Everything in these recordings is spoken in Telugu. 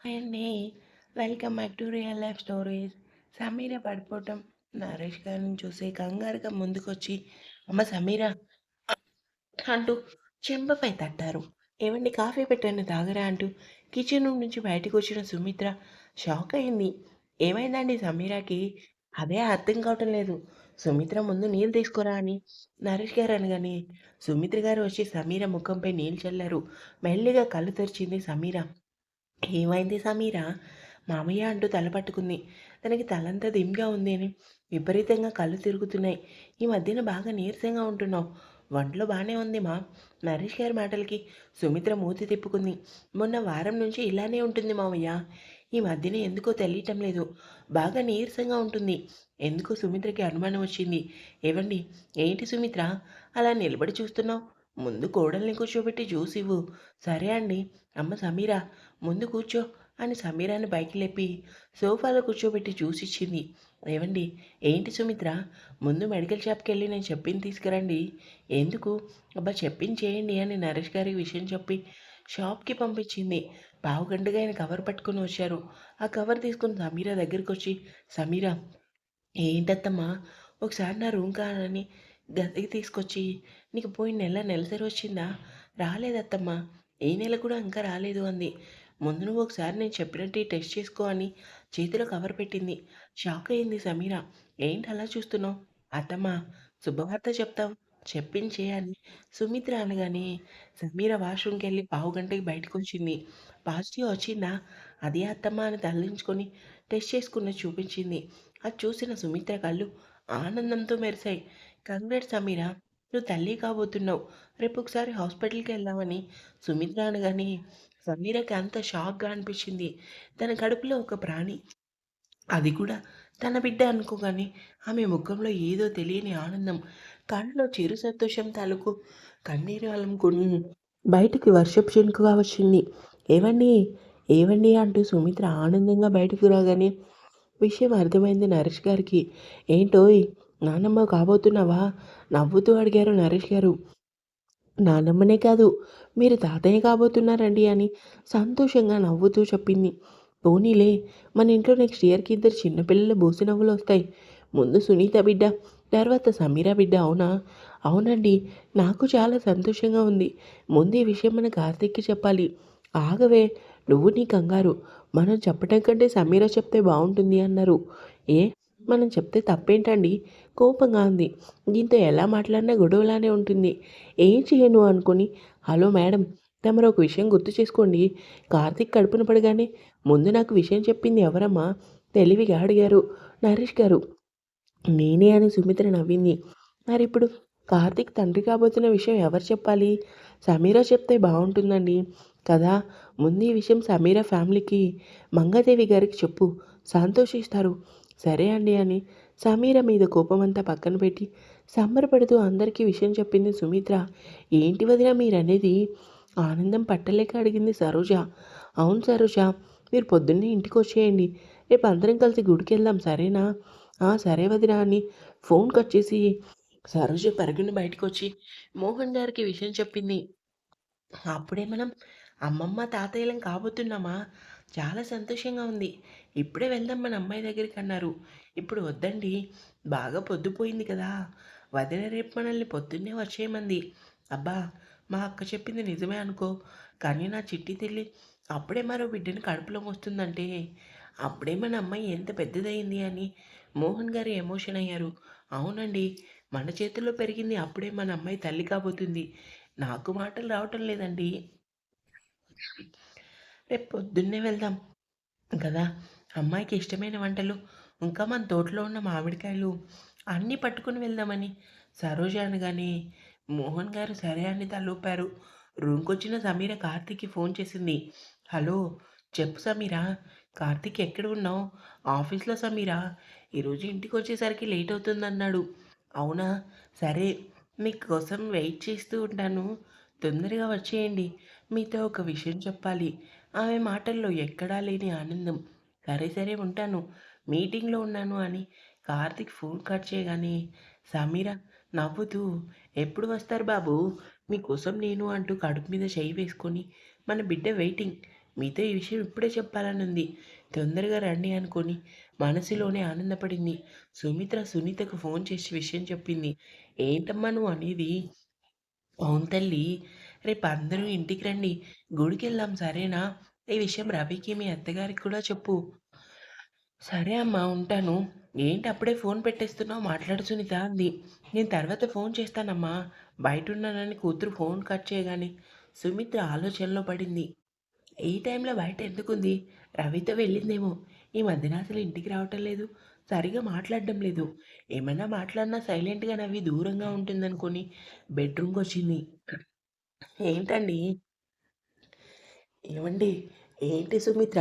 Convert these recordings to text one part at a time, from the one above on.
అండి. Welcome back to real life stories. Sameera పడిపోవటం. నరేష్ గారిని చూసి కంగారుగా ముందుకొచ్చి అమ్మ సమీర! అంటూ చెంపపై తట్టారు. ఏమండి కాఫీ పెట్టండి తాగరా? అంటూ కిచెన్ రూమ్ నుంచి బయటకు వచ్చిన సుమిత్ర షాక్ అయింది. ఏమైందండి సమీరాకి? అదే అర్థం కావటం లేదు. సుమిత్ర ముందు నీళ్ళు తీసుకురా అని నరేష్ గారు అనగానే సుమిత్ర గారు వచ్చి సమీర ముఖంపై నీళ్ళు చల్లారు. మెల్లిగా కళ్ళు తెరిచింది సమీర. ఏమైంది సమీరా? మామయ్య అంటూ తల పట్టుకుంది. తనకి తలంతా దిమ్గా ఉంది అని. విపరీతంగా కళ్ళు తిరుగుతున్నాయి. ఈ మధ్యన బాగా నీరసంగా ఉంటున్నావు. వంటలో బాగానే ఉంది మా. నరేష్ గారి మాటలకి సుమిత్ర మూతి తిప్పుకుంది. మొన్న వారం నుంచి ఇలానే ఉంటుంది మామయ్య. ఈ మధ్యన ఎందుకో తెలియటం లేదు. బాగా నీరసంగా ఉంటుంది. ఎందుకో సుమిత్రకి అనుమానం వచ్చింది. ఏవండి? ఏంటి సుమిత్ర? అలా నిలబడి చూస్తున్నావు? ముందు కోడల్ని కూర్చోబెట్టి జ్యూస్ ఇవ్వు. సరే అండి. అమ్మ సమీరా ముందు కూర్చో అని సమీరాని బైక్ లేపి సోఫాలో కూర్చోబెట్టి జ్యూస్ ఇచ్చింది. ఏవండి? ఏంటి సుమిత్ర? ముందు మెడికల్ షాప్కి వెళ్ళి నేను చెప్పింది తీసుకురండి. ఎందుకు? అబ్బా చెప్పింది చేయండి అని నరేష్ గారికి విషయం చెప్పి షాప్కి పంపించింది. పావు గంటగా ఆయన కవర్ పట్టుకొని వచ్చారు. ఆ కవర్ తీసుకుని సమీరా దగ్గరికి వచ్చి సమీరా ఏంటత్తమ్మా? ఒకసారి నా రూమ్ కానని గదికి తీసుకొచ్చి నీకు పోయిన నెల నెలసరి వచ్చిందా రాలేదత్తమ్మా. ఈ నెల కూడా ఇంకా రాలేదు అంది. ముందు నువ్వు ఒకసారి నేను చెప్పినట్టు టెస్ట్ చేసుకో అని చేతిలో కవర్ పెట్టింది. షాక్ అయింది సమీర. ఏంటి అలా చూస్తున్నావు? అత్తమ్మా శుభవార్త చెప్తావు. చెప్పించే అని సుమిత్ర అనగానే సమీర వాష్రూమ్కి వెళ్ళి పావు గంటకి బయటకు వచ్చింది. పాజిటివ్ వచ్చిందా? అదే అత్తమ్మ అని తరలించుకొని టెస్ట్ చేసుకున్న చూపించింది. అది చూసిన సుమిత్ర కళ్ళు ఆనందంతో మెరిశాయి. కంగ్రాట్స్ సమీరా నువ్వు తల్లి కాబోతున్నావు. రేపు ఒకసారి హాస్పిటల్కి వెళ్దామని సుమిత్ర అనగానే సమీరకి అంత షాక్గా అనిపించింది. తన కడుపులో ఒక ప్రాణి. అది కూడా తన బిడ్డ అనుకోగానే ఆమె ముఖంలో ఏదో తెలియని ఆనందం. కళ్ళలో చిరు సంతోషం తాలూకు కన్నీరు అలంకుని బయటికి వర్షపు చినుకుగా వచ్చింది. ఏవండి? ఏవండి? అంటూ సుమిత్ర ఆనందంగా బయటకు రాగానే విషయం అర్థమైంది నరేష్ గారికి. ఏంటోయ్? నానమ్మ కాబోతున్నావా? నవ్వుతూ అడిగారు నరేష్ గారు. నానమ్మనే కాదు మీరు తాతయ్య కాబోతున్నారండి అని సంతోషంగా నవ్వుతూ చెప్పింది. పోనీలే మన ఇంట్లో నెక్స్ట్ ఇయర్కి ఇద్దరు చిన్నపిల్లల బోసి నవ్వులు వస్తాయి. ముందు సునీత బిడ్డ తర్వాత సమీరా బిడ్డ అవునా? అవునండి నాకు చాలా సంతోషంగా ఉంది. ముందు ఈ విషయం మన కార్తీక్కి చెప్పాలి. ఆగవే నువ్వు నీ కంగారు. మనం చెప్పడం కంటే సమీర చెప్తే బాగుంటుంది అన్నారు. ఏ మనం చెప్తే తప్పేంటండి? కోపంగా ఉంది. దీంతో ఎలా మాట్లాడినా గొడవలానే ఉంటుంది. ఏం చేయను అనుకుని హలో మేడం తమరు ఒక విషయం గుర్తు చేసుకోండి. కార్తీక్ కడుపున పడగానే ముందు నాకు విషయం చెప్పింది ఎవరమ్మా? తెలివిగా అడిగారు నరేష్ గారు. నేనే అని సుమిత్ర నవ్వింది. మరి ఇప్పుడు కార్తీక్ తండ్రి కాబోతున్న విషయం ఎవరు చెప్పాలి? సమీరా చెప్తే బాగుంటుందండి. కదా ముందు ఈ విషయం సమీరా ఫ్యామిలీకి మంగదేవి గారికి చెప్పు. సంతోషిస్తారు. సరే అండి అని సమీర మీద కోపమంతా పక్కన పెట్టి సంబరపడుతూ అందరికీ విషయం చెప్పింది సుమిత్ర. ఏంటి వదిన మీరనేది? ఆనందం పట్టలేక అడిగింది సరోజ. అవును సరోజ మీరు పొద్దున్నే ఇంటికి వచ్చేయండి. రేపు అందరం కలిసి గుడికి వెళ్దాం సరేనా? "ఆ, సరే వదినా అని ఫోన్కి వచ్చేసి సరోజ పరుగుని బయటకు వచ్చి మోహన్ గారికి విషయం చెప్పింది. అప్పుడే మనం అమ్మమ్మ తాతయ్యలం కాబోతున్నామా? చాలా సంతోషంగా ఉంది. ఇప్పుడే వెళ్దాం మన అమ్మాయి దగ్గరికి అన్నారు. ఇప్పుడు వద్దండి. బాగా పొద్దుపోయింది కదా. వదిన రేపు మనల్ని పొద్దున్నే వచ్చేయమంది. అబ్బా మా అక్క చెప్పింది నిజమే అనుకో. కానీ నా చిట్టి తల్లి అప్పుడే మరో బిడ్డని కడుపులో వస్తుందంటే అప్పుడే మన అమ్మాయి ఎంత పెద్దదయింది అని మోహన్ గారు ఎమోషన్ అయ్యారు. అవునండి మన చేతుల్లో పెరిగింది అప్పుడే మన అమ్మాయి తల్లి కాబోతుంది. నాకు మాటలు రావటం లేదండి. రేపు పొద్దున్నే వెళ్దాం కదా. అమ్మాయికి ఇష్టమైన వంటలు ఇంకా మన తోటలో ఉన్న మామిడికాయలు అన్నీ పట్టుకుని వెళ్దామని. సరోజ అనగానే మోహన్ గారు సరే అని తలూపారు. రూమ్కి వచ్చిన సమీర కార్తీక్కి ఫోన్ చేసింది. హలో చెప్పు సమీరా కార్తీక్ ఎక్కడ ఉన్నావు? ఆఫీస్లో సమీరా ఈరోజు ఇంటికి వచ్చేసరికి లేట్ అవుతుందన్నాడు అవునా? సరే మీకోసం వెయిట్ చేస్తూ ఉంటాను. తొందరగా వచ్చేయండి. మీతో ఒక విషయం చెప్పాలి. ఆమె మాటల్లో ఎక్కడా లేని ఆనందం. సరే సరే ఉంటాను. మీటింగ్లో ఉన్నాను అని కార్తిక్ ఫోన్ కట్ చేయగానే సమీర నవ్వుతూ ఎప్పుడు వస్తారు బాబు? మీకోసం నేను అంటూ కడుపు మీద చేయి వేసుకొని మన బిడ్డ వెయిటింగ్. మీతో ఈ విషయం ఇప్పుడే చెప్పాలని ఉంది తొందరగా రండి అనుకొని మనసులోనే ఆనందపడింది. సుమిత్ర సునీతకు ఫోన్ చేసి విషయం చెప్పింది. ఏంటమ్మా నువ్వు అనేది? అవును తల్లి రేపు అందరూ ఇంటికి రండి. గుడికి వెళ్దాం సరేనా? ఈ విషయం రవికి మీ అత్తగారికి కూడా చెప్పు. సరే అమ్మా ఉంటాను. ఏంటి అప్పుడే ఫోన్ పెట్టేస్తున్నావు? మాట్లాడు సునీత అంది. నేను తర్వాత ఫోన్ చేస్తానమ్మా. బయట ఉన్నానని కూతురు ఫోన్ కట్ చేయగానే సుమిత్ర ఆలోచనలో పడింది. ఈ టైంలో బయట ఎందుకుంది? రవితో వెళ్ళిందేమో. ఈ మధ్యన అసలు ఇంటికి రావటం లేదు. సరిగా మాట్లాడడం లేదు. ఏమైనా మాట్లాడినా సైలెంట్గా నవ్వి దూరంగా ఉంటుందనుకొని బెడ్రూమ్కి వచ్చింది ఏంటండి? ఏమండి? ఏంటి సుమిత్ర?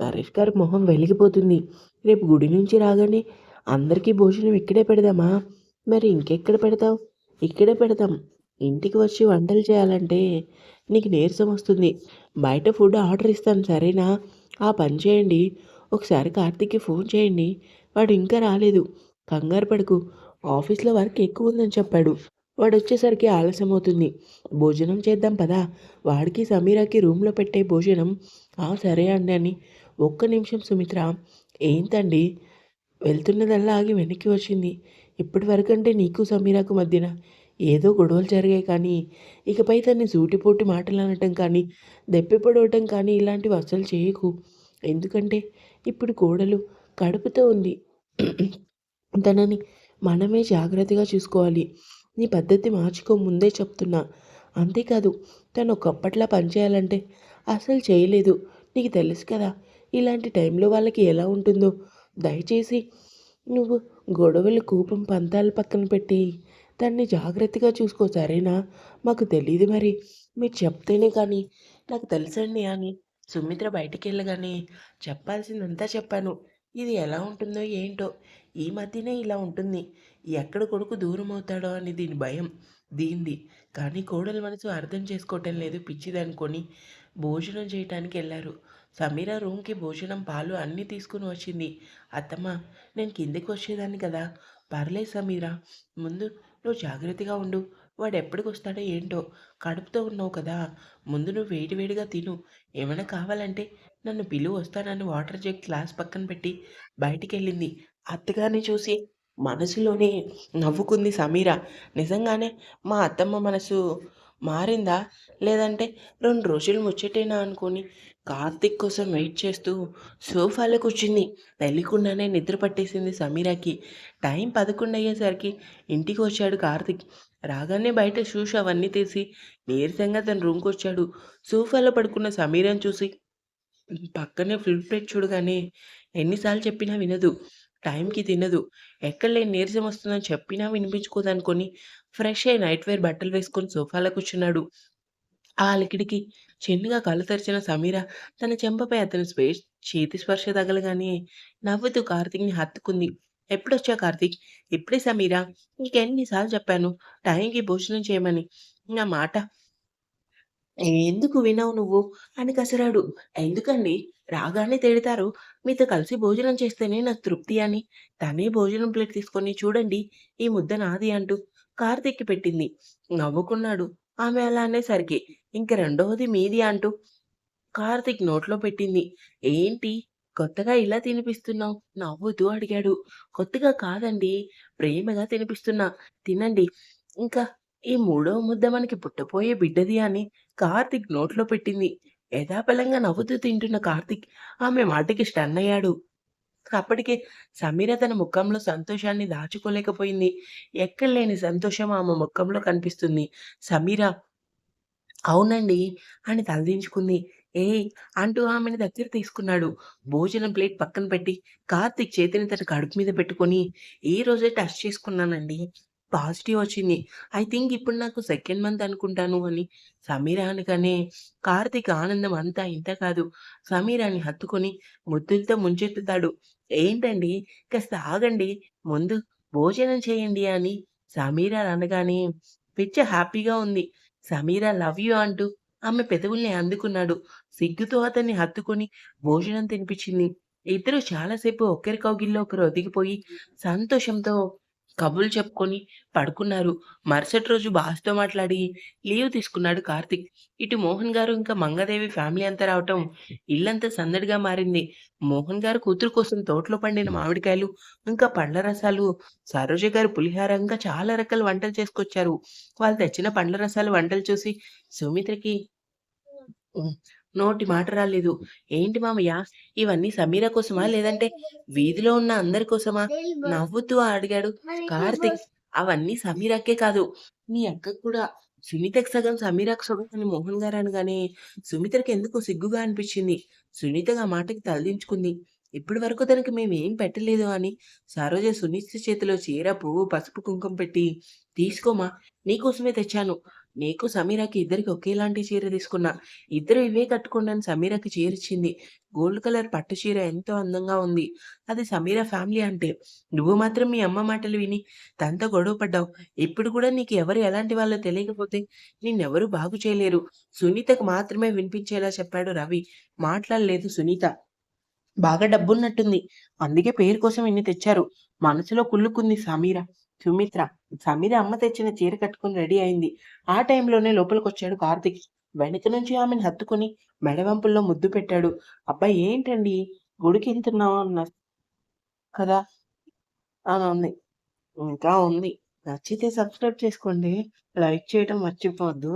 నరేష్ గారి మొహం వెలిగిపోతుంది. రేపు గుడి నుంచి రాగానే అందరికీ భోజనం ఇక్కడే పెడదామా? మరి ఇంకెక్కడ పెడతావు? ఇక్కడే పెడతాం. ఇంటికి వచ్చి వంటలు చేయాలంటే నీకు నీరసం వస్తుంది. బయట ఫుడ్ ఆర్డర్ ఇస్తాను సరేనా? ఆ పని చేయండి. ఒకసారి కార్తీక్కి ఫోన్ చేయండి. వాడు ఇంకా రాలేదు. కంగారు పడకు. ఆఫీస్లో వర్క్ ఎక్కువ ఉందని చెప్పాడు. వాడు వచ్చేసరికి ఆలస్యం అవుతుంది భోజనం చేద్దాం పదా. వాడికి సమీరాకి రూమ్లో పెట్టే భోజనం. "ఆ, సరే అండి అని. ఒక్క నిమిషం సుమిత్ర. ఏంటండి వెళ్తున్నదల్లా ఆగి వెనక్కి వచ్చింది. ఇప్పటి వరకంటే నీకు సమీరాకు మధ్యన ఏదో గొడవలు జరిగాయి కానీ ఇకపై తన్ని సూటిపోటి మాటలు అనటం కానీ దెప్పిపడవటం కానీ ఇలాంటివి అస్సలు చేయకు. ఎందుకంటే ఇప్పుడు కోడలు కడుపుతో ఉంది. తనని మనమే జాగ్రత్తగా చూసుకోవాలి. నీ పద్ధతి మార్చుకో ముందే చెప్తున్నా. అంతేకాదు తను ఒకప్పట్లా పనిచేయాలంటే అసలు చేయలేదు. నీకు తెలుసు కదా ఇలాంటి టైంలో వాళ్ళకి ఎలా ఉంటుందో. దయచేసి నువ్వు గొడవలు కోపం పంతాలు పక్కన పెట్టి దాన్ని జాగ్రత్తగా చూసుకో సరేనా? మాకు తెలియదు మరి. మీరు చెప్తేనే కానీ నాకు తెలుసండి అని సుమిత్ర బయటికి వెళ్ళగానే చెప్పాల్సిందంతా చెప్పాను. ఇది ఎలా ఉంటుందో ఏంటో. ఈ మధ్యనే ఇలా ఉంటుంది. ఎక్కడ కొడుకు దూరం అవుతాడో అని దీని భయం దీంది. కానీ కోడల మనసు అర్థం చేసుకోవటం లేదు. పిచ్చిదనుకొని భోజనం చేయటానికి వెళ్ళారు సమీర రూమ్కి భోజనం పాలు అన్నీ తీసుకుని వచ్చింది. అత్తమ్మ నేను కిందకి వచ్చేదాన్ని కదా. పర్లేదు సమీరా. ముందు నువ్వు జాగ్రత్తగా ఉండు. వాడు ఎప్పటికి వస్తాడో ఏంటో. కడుపుతో ఉన్నావు కదా. ముందు నువ్వు వేడివేడిగా తిను. ఏమైనా కావాలంటే నన్ను పిలువు వస్తానని వాటర్ జగ్ గ్లాస్ పక్కన పెట్టి బయటికి వెళ్ళింది అత్తగారిని చూసి మనసులోనే నవ్వుకుంది సమీర. నిజంగానే మా అత్తమ్మ మనసు మారిందా? లేదంటే రెండు రోజులు ముచ్చటేనా అనుకొని కార్తిక్ కోసం వెయిట్ చేస్తూ సోఫాలో కూర్చుంది. తెలియకుండానే నిద్ర పట్టేసింది సమీరాకి. టైం పదకొండు అయ్యేసరికి ఇంటికి వచ్చాడు కార్తిక్. రాగానే బయట షూస్ అవన్నీ తీసి నీరసంగా తన రూమ్కి వచ్చాడు. సోఫాలో పడుకున్న సమీరని చూసి పక్కనే ఫుల్ ప్లేట్ చూడగానే ఎన్నిసార్లు చెప్పినా వినదు. టైంకి తినదు. ఎక్కడ లేని నీరసం వస్తుందని చెప్పినా వినిపించుకోదనుకొని ఫ్రెష్ అయి నైట్ వేర్ బట్టలు వేసుకొని సోఫాలో కూర్చున్నాడు. ఆ అలికిడికి చిన్నగా కళ్ళు తెరిచిన సమీర తన చెంపపై అతని స్పేస్ చేతి స్పర్శ తగలగానే నవ్వుతూ కార్తీక్ని హత్తుకుంది. ఎప్పుడొచ్చా కార్తీక్? ఇప్పుడే సమీరా నీకెన్నిసార్లు చెప్పాను టైంకి భోజనం చేయమని. నా మాట ఎందుకు వినవు నువ్వు? అని కసిరాడు. ఎందుకండి? రాగానే తిడతారు. మీతో కలిసి భోజనం చేస్తేనే నాకు తృప్తి అని. తనే భోజనం ప్లేట్ తీసుకొని చూడండి ఈ ముద్ద నాది అంటూ కార్తీక్కి పెట్టింది. నవ్వుకున్నాడు. ఆమె అలా అనేసరికి ఇంక రెండవది మీది అంటూ కార్తిక్ నోట్లో పెట్టింది. ఏంటి? కొత్తగా ఇలా తినిపిస్తున్నావు? నవ్వుతూ అడిగాడు. కొత్తగా కాదండి ప్రేమగా తినిపిస్తున్నా. తినండి. ఇంకా ఈ మూడవ ముద్ద మనకి పుట్టపోయే బిడ్డది అని కార్తిక్ నోట్లో పెట్టింది. యథాపలంగా నవ్వుతూ తింటున్న కార్తిక్ ఆమె మాటకి స్టన్ అయ్యాడు. అప్పటికే సమీర తన ముఖంలో సంతోషాన్ని దాచుకోలేకపోయింది. ఎక్కడలేని సంతోషం ఆమె ముఖంలో కనిపిస్తుంది. సమీర అవునండి అని తలదించుకుంది. ఏయ్ అంటూ ఆమెను దగ్గర తీసుకున్నాడు. భోజనం ప్లేట్ పక్కన పెట్టి కార్తిక్ చేతిని తన కడుపు మీద పెట్టుకొని ఈ రోజే టెస్ట్ చేసుకున్నానండి. పాజిటివ్ వచ్చింది. ఐ థింక్ ఇప్పుడు నాకు సెకండ్ మంత్ అనుకుంటాను అని. సమీర అనగానే కార్తీక్ ఆనందం అంతా ఇంత కాదు. సమీరాని హత్తుకొని ముద్దులతో ముంచెత్తుతాడు. ఏంటండి? కాస్త ఆగండి. ముందు భోజనం చేయండి అని సమీరా అనగానే పిచ్చ హ్యాపీగా ఉంది. సమీరా లవ్ యూ అంటూ ఆమె పెదవుల్ని అందుకున్నాడు. సిగ్గుతో అతన్ని హత్తుకొని భోజనం తినిపించింది. ఇద్దరు చాలాసేపు ఒకరి కౌగిల్లో ఒకరు ఒదిగిపోయి సంతోషంతో కబుర్లు చెప్పుకొని పడుకున్నారు. మరుసటి రోజు బాస్‌తో మాట్లాడి లీవ్ తీసుకున్నాడు కార్తీక్. ఇటు మోహన్ గారు ఇంకా మంగాదేవి ఫ్యామిలీ అంతా రావటం ఇల్లంతా సందడిగా మారింది. మోహన్ గారు కూతురు కోసం తోటలో పండిన మామిడికాయలు, ఇంకా పండ్ల రసాలు, సరోజ గారు పులిహార ఇంకా చాలా రకాల వంటలు చేసుకొచ్చారు. వాళ్ళు తెచ్చిన పండ్ల రసాలు వంటలు చూసి సుమిత్రకి. నోటి మాట రాలేదు. "ఏంటి మామయ్య ఇవన్నీ సమీర కోసమా? లేదంటే వీధిలో ఉన్న అందరి కోసమా?" నవ్వుతూ అడిగాడు కార్తిక్ "అవన్నీ సమీరకే కాదు, మీ అక్క కూడా. సునీతకి సగం, సమీరకు సగం" అని మోహన్ గారు అనగానే సుమిత్రకి ఎందుకో సిగ్గుగా అనిపించింది. సునీతగా మాటకి తలదించుకుంది. ఇప్పటి వరకు తనకి మేమేం పెట్టలేదు అని సరోజ సునీత చేతిలో చీర, పువ్వు, పసుపు, కుంకుమ పెట్టి తీసుకోమా నీకోసమే తెచ్చాను. నీకు, సమీరకి ఇద్దరికి ఒకేలాంటి చీర తీసుకున్నా. ఇద్దరు ఇవే కట్టుకున్నాను అని సమీరకి చీరిచ్చింది. గోల్డ్ కలర్ పట్టు చీర ఎంతో అందంగా ఉంది. అది సమీర ఫ్యామిలీ అంటే. నువ్వు మాత్రం మీ అమ్మ మాటలు విని తనతో గొడవ పడ్డావు. ఇప్పుడు కూడా నీకు ఎవరు ఎలాంటి వాళ్ళో తెలియకపోతే నిన్నెవరూ బాగు చేయలేరు. సునీతకు మాత్రమే వినిపించేలా చెప్పాడు రవి. మాట్లాడలేదు సునీత. బాగా డబ్బున్నట్టుంది. అందుకే పేరు కోసం ఇన్ని తెచ్చారు. మనసులో కుళ్ళుకుంది సమీర. సుమిత్ర. సమీర అమ్మ తెచ్చిన చీర కట్టుకొని రెడీ అయింది. ఆ టైంలోనే లోపలికొచ్చాడు కార్తిక్ వెనక నుంచి ఆమెను హత్తుకొని మెడవంపుల్లో ముద్దు పెట్టాడు. అబ్బాయి ఏంటండి గుడికి వెళ్తున్నావు అన్న కదా!" అని ఉంది ఇంకా ఉంది. నచ్చితే సబ్స్క్రైబ్ చేసుకోండి. లైక్ చేయటం మర్చిపోవద్దు.